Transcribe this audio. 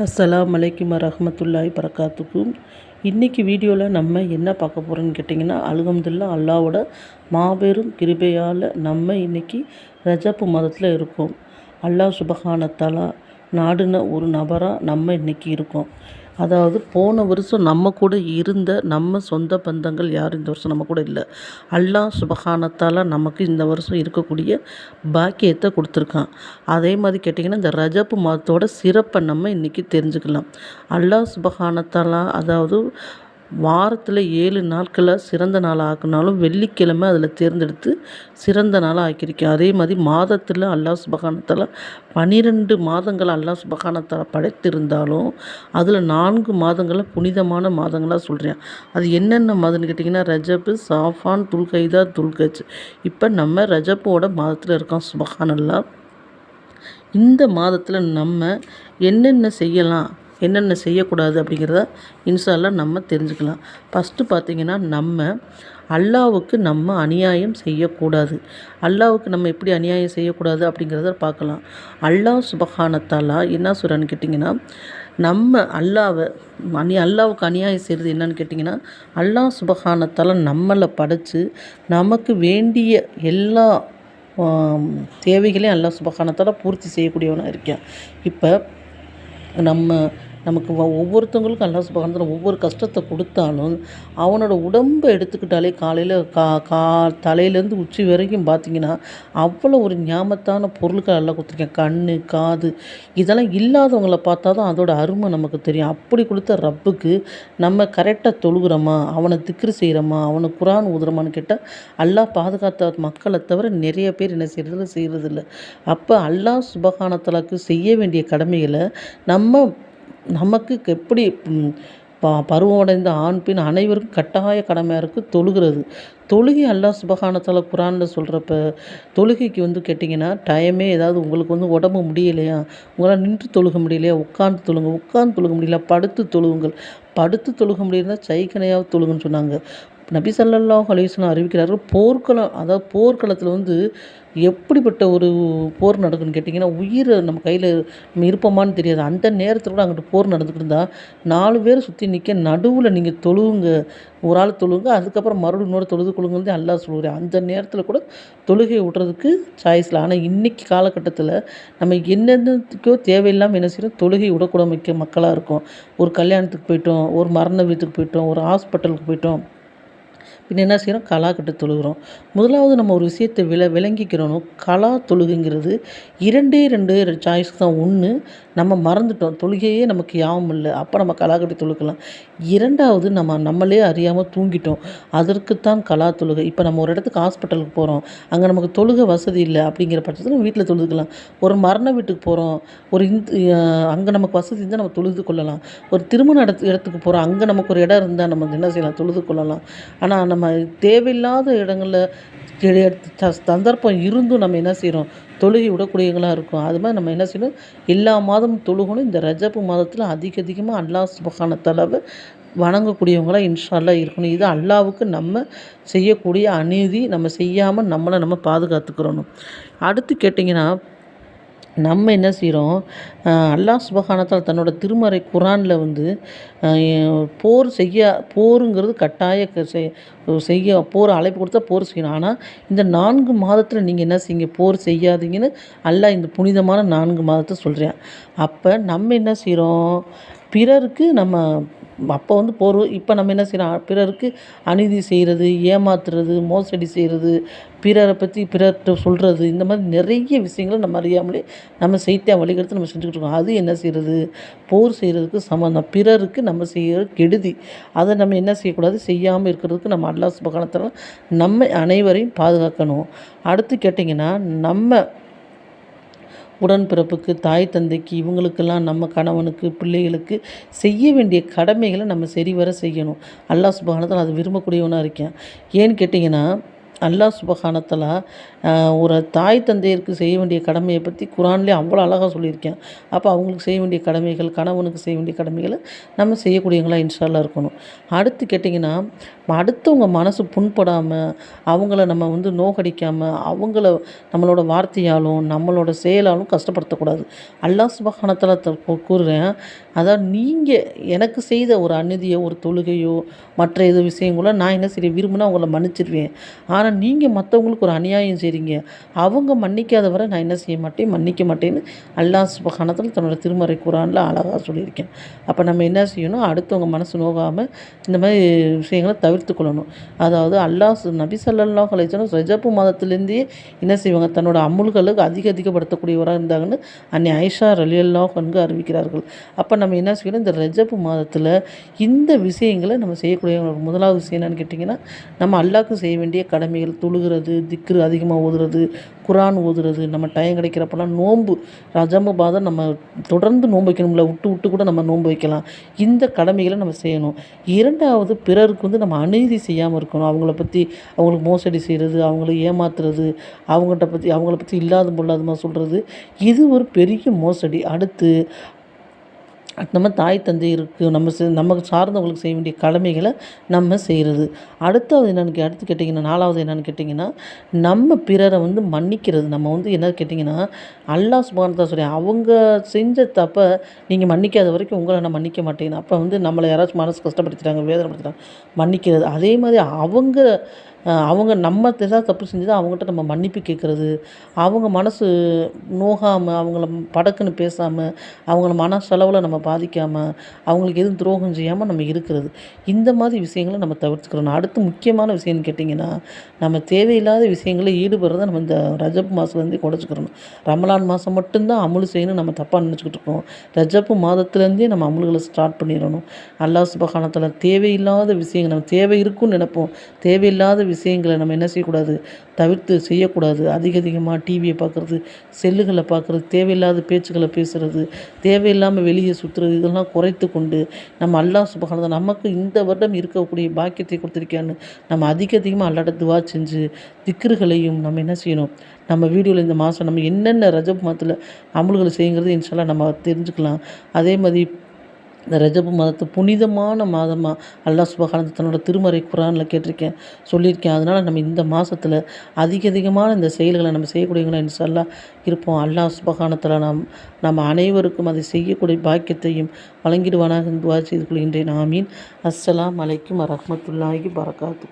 அஸ்லாம் அலைக்கும் வரஹ்மத்துல்லாஹி பரக்காத்துக்கும் இன்றைக்கி வீடியோவில் நம்ம என்ன பார்க்க போகிறோம்னு கேட்டிங்கன்னா அலகம்துல்லா அல்லாவோட மாபெரும் கிருபையால் நம்ம இன்றைக்கி ரஜப்பு மதத்தில் இருக்கோம். அல்லாஹ் சுபகானத்தாலா நாடுன ஒரு நபராக நம்ம இன்றைக்கி இருக்கோம். அதாவது போன வருஷம் நம்ம கூட இருந்த நம்ம சொந்த பந்தங்கள் யாரும் இந்த வருஷம் நம்ம கூட இல்லை. அல்லாஹ் சுபகானத்தால் நமக்கு இந்த வருஷம் இருக்கக்கூடிய பாக்கியத்தை கொடுத்துருக்கான். அதே மாதிரி கேட்டிங்கன்னா இந்த ரஜப்பு மாதத்தோட சிறப்பை நம்ம இன்றைக்கி தெரிஞ்சுக்கலாம். அல்லாஹ் சுபகானத்தாலாம் அதாவது வாரத்தில் ஏழு நாட்களை சிறந்த நாளாக ஆக்குனாலும் வெள்ளிக்கிழமை அதில் தேர்ந்தெடுத்து சிறந்த நாளாக ஆக்கியிருக்கேன் அதே மாதிரி மாதத்தில் அல்லாஹ் சுபகானத்தில் பன்னிரெண்டு மாதங்கள் அல்லாஹ் சுபகானத்தில் படைத்திருந்தாலும் அதில் நான்கு மாதங்களை புனிதமான மாதங்களாக சொல்கிறேன் அது என்னென்ன மாதம்னு கேட்டிங்கன்னா ரஜப்பு சாஃபான் துல்கைதா துல்கஜ். இப்போ நம்ம ரஜப்போட மாதத்தில் இருக்கோம் சுபகானல்லாம் இந்த மாதத்தில் நம்ம என்னென்ன செய்யலாம்? என்னென்ன செய்யக்கூடாது அப்படிங்கிறத இன்ஷால்லாம் நம்ம தெரிஞ்சுக்கலாம். ஃபஸ்ட்டு பார்த்திங்கன்னா நம்ம அல்லாவுக்கு நம்ம அநியாயம் செய்யக்கூடாது. அல்லாவுக்கு நம்ம எப்படி அநியாயம் செய்யக்கூடாது அப்படிங்கிறத பார்க்கலாம். அல்லாஹ் சுபஹானத்தாலா என்ன சொல்கிறான்னு கேட்டிங்கன்னா நம்ம அல்லாவை அனி அல்லாவுக்கு அநியாயம் செய்கிறது என்னன்னு கேட்டிங்கன்னா அல்லாஹ் சுபஹானத்தாலா நம்மளை படைத்து நமக்கு வேண்டிய எல்லா தேவைகளையும் அல்லாஹ் சுபகானத்தால் பூர்த்தி செய்யக்கூடியவனாக இருக்கேன். இப்போ நம்ம நமக்கு ஒவ்வொருத்தவங்களுக்கும் அல்லா சுபகானத்தில் ஒவ்வொரு கஷ்டத்தை கொடுத்தாலும் அவனோட உடம்பை எடுத்துக்கிட்டாலே காலையில் கா கா தலையிலேருந்து உச்சி வரைக்கும் பார்த்திங்கன்னா அவ்வளோ ஒரு ஞாபகத்தான பொருட்கள் எல்லாம் கொடுத்துருக்கேன். கண் காது இதெல்லாம் இல்லாதவங்கள பார்த்தா தான் அதோட அருமை நமக்கு தெரியும். அப்படி கொடுத்த ரப்புக்கு நம்ம கரெக்டாக தொழுகிறோமா? அவனை திக்ரு செய்கிறோமா அவனை குரான் ஊதுறமான்னு கேட்டால் அல்லா பாதுகாத்த மக்களை தவிர நிறைய பேர் என்ன செய்கிறதில்ல செய்கிறதில்ல அப்போ அல்லா சுபகானத்தலாக்கு செய்ய வேண்டிய கடமைகளை நம்ம நமக்கு எப்படி ப பருவமடைந்த ஆண் பெண் அனைவருக்கும் கட்டாய கடமையாக இருக்குது தொழுகிறது. தொழுகை அல்லாஹ் சுபகானத்தால் குரானில் சொல்கிறப்ப தொழுகைக்கு வந்து கேட்டிங்கன்னா டைமே ஏதாவது உங்களுக்கு வந்து உடம்பு முடியலையா? உங்களால் நின்று தொழுக முடியலையா? உட்காந்து தொழுங்க உட்காந்து தொழுக முடியல படுத்து தொழுகுங்கள். படுத்து தொழுக முடியலன்னா சைக்கனையாக தொழுகுன்னு சொன்னாங்க. நபி சல்லாஹ் அலிஸ்லாம் அறிவிக்கிறார்கள் போர்க்களம் அதாவது போர்க்களத்தில் வந்து எப்படிப்பட்ட ஒரு போர் நடக்குன்னு கேட்டிங்கன்னா உயிரை நம்ம கையில் நம்ம இருப்போமான்னு தெரியாது. அந்த நேரத்தில் கூட அங்கிட்டு போர் நடந்துக்கிட்டு இருந்தால் நாலு பேர் சுற்றி நிற்க நடுவில் நீங்கள் தொழுவுங்க ஒரு ஆள் தொழுவுங்க அதுக்கப்புறம் மறுபடியும் இன்னொரு தொழுது கொள்ளுங்க அல்லா சொல்கிறேன் அந்த நேரத்தில் கூட தொழுகை விட்றதுக்கு சாய்ஸில் ஆனால் இன்றைக்கி காலகட்டத்தில் நம்ம என்னென்னத்துக்கோ தேவையில்லாமல் என்ன செய்யணும் தொழுகை விடக்கூட மிக்க மக்களாக இருக்கும். ஒரு கல்யாணத்துக்கு போயிட்டோம் ஒரு மரண வீட்டுக்கு போயிட்டோம் ஒரு ஹாஸ்பிட்டலுக்கு போயிட்டோம். பின்ன என்ன செய்கிறோம்? கலா கட்டு தொழுகிறோம். முதலாவது நம்ம ஒரு விஷயத்தை வில விளங்கிக்கிறணும் கலா தொழுகைங்கிறது இரண்டே ரெண்டு சாய்ஸ் தான். ஒன்று நம்ம மறந்துட்டோம். தொழுகையே நமக்கு யாவும் இல்லை. அப்போ நம்ம கலா கட்டி தொழுக்கலாம். இரண்டாவது நம்ம நம்மளே அறியாமல் தூங்கிட்டோம். அதற்குத்தான் கலா தொழுகை. இப்போ நம்ம ஒரு இடத்துக்கு ஹாஸ்பிட்டலுக்கு போகிறோம் அங்கே நமக்கு தொழுகை வசதி இல்லை அப்படிங்கிற பட்சத்தில் வீட்டில் தொழுதுக்கலாம். ஒரு மரண வீட்டுக்கு போகிறோம் ஒரு இந்த அங்கே நமக்கு வசதி இருந்தால் நம்ம தொழுது கொள்ளலாம். ஒரு திருமண இடத்து இடத்துக்கு போகிறோம் அங்கே நமக்கு ஒரு இடம் இருந்தால் நம்ம என்ன செய்யலாம்? தொழுது கொள்ளலாம். ஆனால் நம்ம தேவையில்லாத இடங்களில் சந்தர்ப்பம் இருந்தும் நம்ம என்ன செய்கிறோம் தொழுகை விடக்கூடியவங்களாக இருக்கும். அது மாதிரி நம்ம என்ன செய்யணும்? எல்லா மாதமும் தொழுகணும். இந்த ரஜப்பு மாதத்தில் அதிக அதிகமாக அல்லாஹ் சுபகான தளவு வணங்கக்கூடியவங்களாக இன்ஷால்லாம் இருக்கணும். இது அல்லாவுக்கு நம்ம செய்யக்கூடிய அநீதி நம்ம செய்யாமல் நம்மளை நம்ம பாதுகாத்துக்கிறணும். அடுத்து கேட்டிங்கன்னா நம்ம என்ன செய்கிறோம் அல்லாஹ் சுபஹானத்தால் தன்னோட திருமறை குரானில் வந்து போர் செய்ய போருங்கிறது கட்டாய செய்ய போர் அழைப்பு கொடுத்தா போர் செய்யணும். ஆனால் இந்த நான்கு மாதத்தில் நீங்கள் என்ன செய்யுங்க போர் செய்யாதீங்கன்னு அல்லாஹ் இந்த புனிதமான நான்கு மாதத்தை சொல்கிறேன் அப்போ நம்ம என்ன செய்கிறோம் பிறருக்கு நம்ம அப்போ வந்து போர் இப்போ நம்ம என்ன செய்கிறோம் பிறருக்கு அநீதி செய்கிறது ஏமாத்துறது மோசடி செய்கிறது பிறரை பற்றி பிறர்கிட்ட சொல்கிறது இந்த மாதிரி நிறைய விஷயங்களை நம்ம அறியாமலே நம்ம செய்தியாக வழிகெடுத்து நம்ம செஞ்சுக்கிட்டு இருக்கோம். அது என்ன செய்கிறது போர் செய்கிறதுக்கு சம்மந்தம் பிறருக்கு நம்ம செய்கிற கெடுதி. அதை நம்ம என்ன செய்யக்கூடாது? செய்யாமல் இருக்கிறதுக்கு நம்ம அல்லாஸ் சுபகானத்தில் நம்ம அனைவரையும் பாதுகாக்கணும். அடுத்து கேட்டிங்கன்னா நம்ம உடன்பிறப்புக்கு தாய் தந்தைக்கு இவங்களுக்கெல்லாம் நம்ம கணவனுக்கு பிள்ளைகளுக்கு செய்ய வேண்டிய கடமைகளை நம்ம சரிவர செய்யணும். அல்லாஹ் சுபகானத்தில் அது விரும்பக்கூடியவனாக இருக்கேன். ஏன்னு கேட்டிங்கன்னா அல்லாஹ் சுப்ஹானஹு ஒரு தாய் தந்தையருக்கு செய்ய வேண்டிய கடமையை பற்றி குரான்லேயே அவ்வளோ அழகாக சொல்லியிருக்கேன். அப்போ அவங்களுக்கு செய்ய வேண்டிய கடமைகள் கணவனுக்கு செய்ய வேண்டிய கடமைகளை நம்ம செய்யக்கூடியவங்களா இன்ஸ்டாலாக இருக்கணும். அடுத்து கேட்டிங்கன்னா அடுத்தவங்க மனசு புண்படாமல் அவங்கள நம்ம வந்து நோகடிக்காமல் அவங்கள நம்மளோட வார்த்தையாலும் நம்மளோட செயலாலும் கஷ்டப்படுத்தக்கூடாது. அல்லாஹ் சுபகானத்தில் கூறுறேன் அதாவது நீங்கள் எனக்கு செய்த ஒரு அநீதியோ ஒரு தொழுகையோ மற்ற எது விஷயங்களோ நான் என்ன செய்ய விரும்பினா அவங்கள மன்னிச்சிருவேன். ஆனால் நீங்கள் மற்றவங்களுக்கு ஒரு அநியாயம் செய்கிறீங்க அவங்க மன்னிக்காத வரை நான் என்ன செய்ய மாட்டேன் மன்னிக்க மாட்டேன்னு அல்லாஹ் சுபகானத்தில் தன்னோட திருமறை குரானில் அழகாக சொல்லியிருக்கேன். அப்போ நம்ம என்ன செய்யணும்? அடுத்தவங்க மனசு நோகாமல் இந்த மாதிரி விஷயங்கள தவிர்த்து கொள்ளணும். அதாவது அல்லாஹ் நபி ஸல்லல்லாஹு அலைஹி ரஜப்பு மாதத்துலேருந்தே என்ன செய்வாங்க? தன்னோட அமுல்களுக்கு அதிக அதிகப்படுத்தக்கூடியவராக இருந்தாங்கன்னு அன்னை ஐஷா ரலியல்லாஹு அன்ஹு அறிவிக்கிறார்கள். அப்போ நம்ம என்ன செய்யணும்? இந்த ரஜப்பு மாதத்தில் இந்த விஷயங்களை நம்ம செய்யக்கூடிய முதலாவது விஷயம் என்னன்னு கேட்டிங்கன்னா நம்ம அல்லாவுக்கு செய்ய வேண்டிய கடமைகள் தொழுகிறது திக்ரு அதிகமாக ஓதுறது குரான் ஓதுறது நம்ம டைம் கிடைக்கிறப்பெல்லாம் நோன்பு. ரஜம பாதம் நம்ம தொடர்ந்து நோன்பு வைக்கணும்ல விட்டு விட்டு கூட நம்ம நோன்பு வைக்கலாம். இந்த கடமைகளை நம்ம செய்யணும். இரண்டாவது பிறருக்கு வந்து நம்ம அநீதி செய்யாமல் இருக்கணும். அவங்கள பற்றி அவங்களுக்கு மோசடி செய்கிறது அவங்கள ஏமாத்துறது அவங்கள்ட்ட பற்றி அவங்கள பற்றி இல்லாத பொல்லாதமாக சொல்கிறது இது ஒரு பெரிய மோசடி. அடுத்து நம்ம தாய் தந்தையருக்கு நம்ம செ நமக்கு சார்ந்தவங்களுக்கு செய்ய வேண்டிய கடமைகளை நம்ம செய்கிறது அடுத்தது என்னன்னு அடுத்து கேட்டிங்கன்னா நாலாவது என்னன்னு கேட்டிங்கன்னா நம்ம பிறரை வந்து மன்னிக்கிறது. நம்ம வந்து என்ன கேட்டிங்கன்னா அல்லாஹ் சுபானதா சொல்லி அவங்க செஞ்ச தப்ப நீங்கள் மன்னிக்காத வரைக்கும் உங்களை நான் மன்னிக்க மாட்டேன். அப்போ வந்து நம்மளை யாராச்சும் மனசு கஷ்டப்படுத்திட்டாங்க வேதனைப்படுத்திட்டாங்க மன்னிக்கிறது. அதே மாதிரி அவங்க அவங்க நம்ம ஏதாவது தப்பு செஞ்சுதான் அவங்ககிட்ட நம்ம மன்னிப்பு கேட்குறது? அவங்க மனசு நோகாமல் அவங்கள படக்குன்னு பேசாமல் அவங்கள மனசளவில் நம்ம பாதிக்காமல் அவங்களுக்கு எதுவும் துரோகம் செய்யாமல் நம்ம இருக்கிறது. இந்த மாதிரி விஷயங்கள நம்ம தவிர்த்துக்கிறணும் அடுத்து முக்கியமான விஷயம்னு கேட்டிங்கன்னா நம்ம தேவையில்லாத விஷயங்களில் ஈடுபடுறத நம்ம இந்த ரஜப் மாதத்துலேருந்தே குறைச்சிக்கிறணும் ரமலான் மாதம் மட்டும்தான் அமுல் செய்யணும் நம்ம தப்பாக நினச்சிக்கிட்டு இருக்கோம். ரஜப்பு மாதத்துலேருந்தே நம்ம அமுல்களை ஸ்டார்ட் பண்ணிடணும். அல்லாஹ் சுபகானத்தில் தேவையில்லாத விஷயங்கள் நம்ம தேவை இருக்கும்னு நினைப்போம். தேவையில்லாத விஷயங்களை நம்ம என்ன செய்யக்கூடாது? தவிர்த்து செய்யக்கூடாது. அதிக அதிகமாக டிவியை பார்க்குறது செல்லுகளை பார்க்குறது தேவையில்லாத பேச்சுக்களை பேசுகிறது தேவையில்லாமல் வெளியே சுற்றுறது இதெல்லாம் குறைத்து கொண்டு நம்ம அல்லா சுப்ஹானஹு நமக்கு இந்த வருடம் இருக்கக்கூடிய பாக்கியத்தை கொடுத்துருக்கியான்னு நம்ம அதிக அதிகமாக அல்லாட்ட துவா செஞ்சு திக்ருகளையும் நம்ம என்ன செய்யணும்? நம்ம வீடியோவில் இந்த மாதம் நம்ம என்னென்ன ரஜப் மாதத்தில் அமல்களை செய்யுங்கிறது இன்ஷால்லாம் நம்ம தெரிஞ்சுக்கலாம். அதே மாதிரி இந்த ரஜபு மாதத்தை புனிதமான மாதமாக அல்லாஹ் சுப்ஹானஹு தன்னோட திருமறை குரானில் கேட்டிருக்கேன் சொல்லியிருக்கேன். அதனால் நம்ம இந்த மாதத்தில் அதிக அதிகமான இந்த செயல்களை நம்ம செய்யக்கூடியவங்களா என்று அல்லாஹ் இருப்போம் அல்லாஹ் சுபகானத்தில் நாம் நம் நம்ம அனைவருக்கும் அதை செய்யக்கூடிய பாக்கியத்தையும் வழங்கிடுவானாக துவா செய்து கொள்கின்றேன். ஆமீன். அஸ்ஸலாம் அலைக்கும் வரமத்துல்லாஹி பரகாத்து